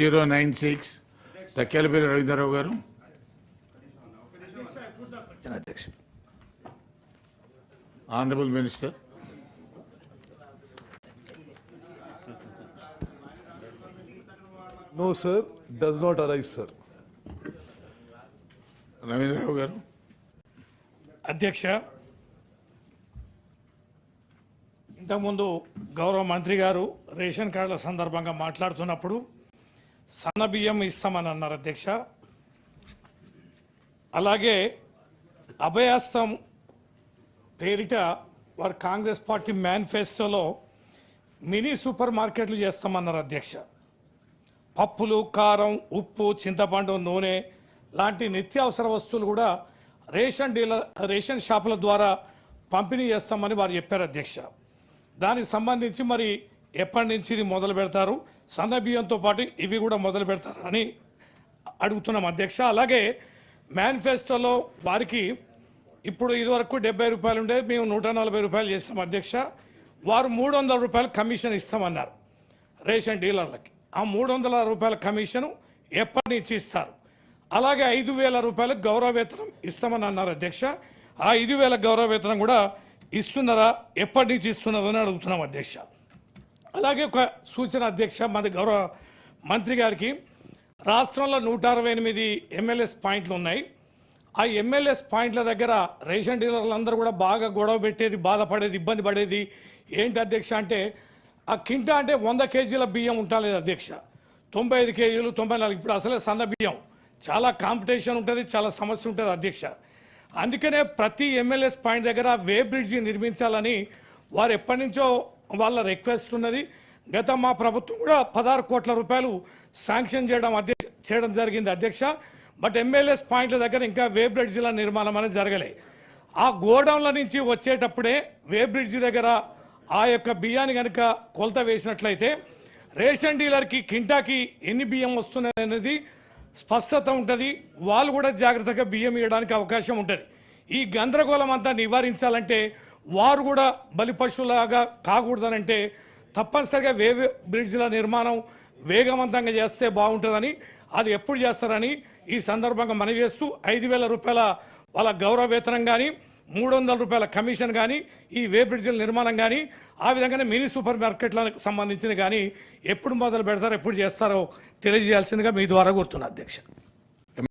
Zero nine six Takkellapalli Ravindra Rao గారు. Honourable minister. No, sir, does not arise, sir. Ravindra Rao గారు. అధ్యక్ష ఇంతకుముందు గౌరవ మంత్రి గారు రేషన్ కార్డుల సందర్భంగా మాట్లాడుతున్నప్పుడు సన్న బియ్యం ఇస్తామని అన్నారు అధ్యక్ష. అలాగే అభయాస్తం పేరిట వారు కాంగ్రెస్ పార్టీ మేనిఫెస్టోలో మినీ సూపర్ మార్కెట్లు చేస్తామన్నారు అధ్యక్ష. పప్పులు కారం ఉప్పు చింతపండు నూనె లాంటి నిత్యావసర వస్తువులు కూడా రేషన్ డీలర్ రేషన్ షాపుల ద్వారా పంపిణీ చేస్తామని వారు చెప్పారు అధ్యక్ష. దానికి సంబంధించి మరి ఎప్పటి నుంచి ఇది మొదలు పెడతారు? సన్న బియ్యంతో పాటు ఇవి కూడా మొదలు పెడతారు అని అడుగుతున్నాం అధ్యక్ష. అలాగే మేనిఫెస్టోలో వారికి ఇప్పుడు ఇదివరకు డెబ్బై రూపాయలు ఉండేది మేము నూట నలభై రూపాయలు చేస్తాం అధ్యక్ష. వారు మూడు వందల రూపాయలు కమిషన్ ఇస్తామన్నారు రేషన్ డీలర్లకి. ఆ మూడు వందల రూపాయల కమిషను ఎప్పటి నుంచి ఇస్తారు? అలాగే ఐదు వేల రూపాయలు గౌరవవేతనం ఇస్తామని అన్నారు అధ్యక్ష. ఆ ఐదు వేల గౌరవ వేతనం కూడా ఇస్తున్నారా? ఎప్పటి నుంచి ఇస్తున్నారని అడుగుతున్నాం అధ్యక్ష. అలాగే ఒక సూచన అధ్యక్ష మన గౌరవ మంత్రి గారికి రాష్ట్రంలో నూట అరవై ఎనిమిది ఎమ్మెల్యేస్ పాయింట్లు ఉన్నాయి. ఆ ఎమ్మెల్యేస్ పాయింట్ల దగ్గర రేషన్ డీలర్లందరూ కూడా బాగా గొడవ పెట్టేది బాధపడేది ఇబ్బంది పడేది ఏంటి అధ్యక్ష అంటే ఆ కింటా అంటే వంద కేజీల బియ్యం ఉంటాలేదు అధ్యక్ష. తొంభై ఐదు కేజీలు తొంభై నాలుగు ఇప్పుడు అసలే సన్న బియ్యం. చాలా కాంపిటీషన్ ఉంటుంది చాలా సమస్య ఉంటుంది అధ్యక్ష. అందుకనే ప్రతి ఎమ్మెల్యేస్ పాయింట్ దగ్గర వే బ్రిడ్జి నిర్మించాలని వారు ఎప్పటి నుంచో వాళ్ళ రిక్వెస్ట్ ఉన్నది. గత మా ప్రభుత్వం కూడా పదహారు కోట్ల రూపాయలు శాంక్షన్ చేయడం అధ్యక్ష చేయడం జరిగింది అధ్యక్ష. బట్ ఎమ్మెల్యేస్ పాయింట్ల దగ్గర ఇంకా వే బ్రిడ్జిల నిర్మాణం అనేది జరగలే. ఆ గోడౌన్ల నుంచి వచ్చేటప్పుడే వే బ్రిడ్జి దగ్గర ఆ యొక్క బియ్యాన్ని కనుక కొలత వేసినట్లయితే రేషన్ డీలర్కి కింటాకి ఎన్ని బియ్యం వస్తున్నాయి అనేది స్పష్టత ఉంటుంది. వాళ్ళు కూడా జాగ్రత్తగా బియ్యం ఇవ్వడానికి అవకాశం ఉంటుంది. ఈ గందరగోళం అంతా నివారించాలంటే వారు కూడా బలి పశువులాగా కాకూడదనంటే తప్పనిసరిగా వేవ్ బ్రిడ్జ్ల నిర్మాణం వేగవంతంగా చేస్తే బాగుంటుందని అది ఎప్పుడు చేస్తారని ఈ సందర్భంగా మనవి చేస్తూ ఐదు వేల రూపాయల వాళ్ళ గౌరవ వేతనం కానీ మూడు వందల రూపాయల కమిషన్ కానీ ఈ వే బ్రిడ్జ్ల నిర్మాణం కానీ ఆ విధంగానే మినీ సూపర్ మార్కెట్లకు సంబంధించిన కానీ ఎప్పుడు మొదలు పెడతారో ఎప్పుడు చేస్తారో తెలియజేయాల్సిందిగా మీ ద్వారా కోరుతున్నా అధ్యక్ష.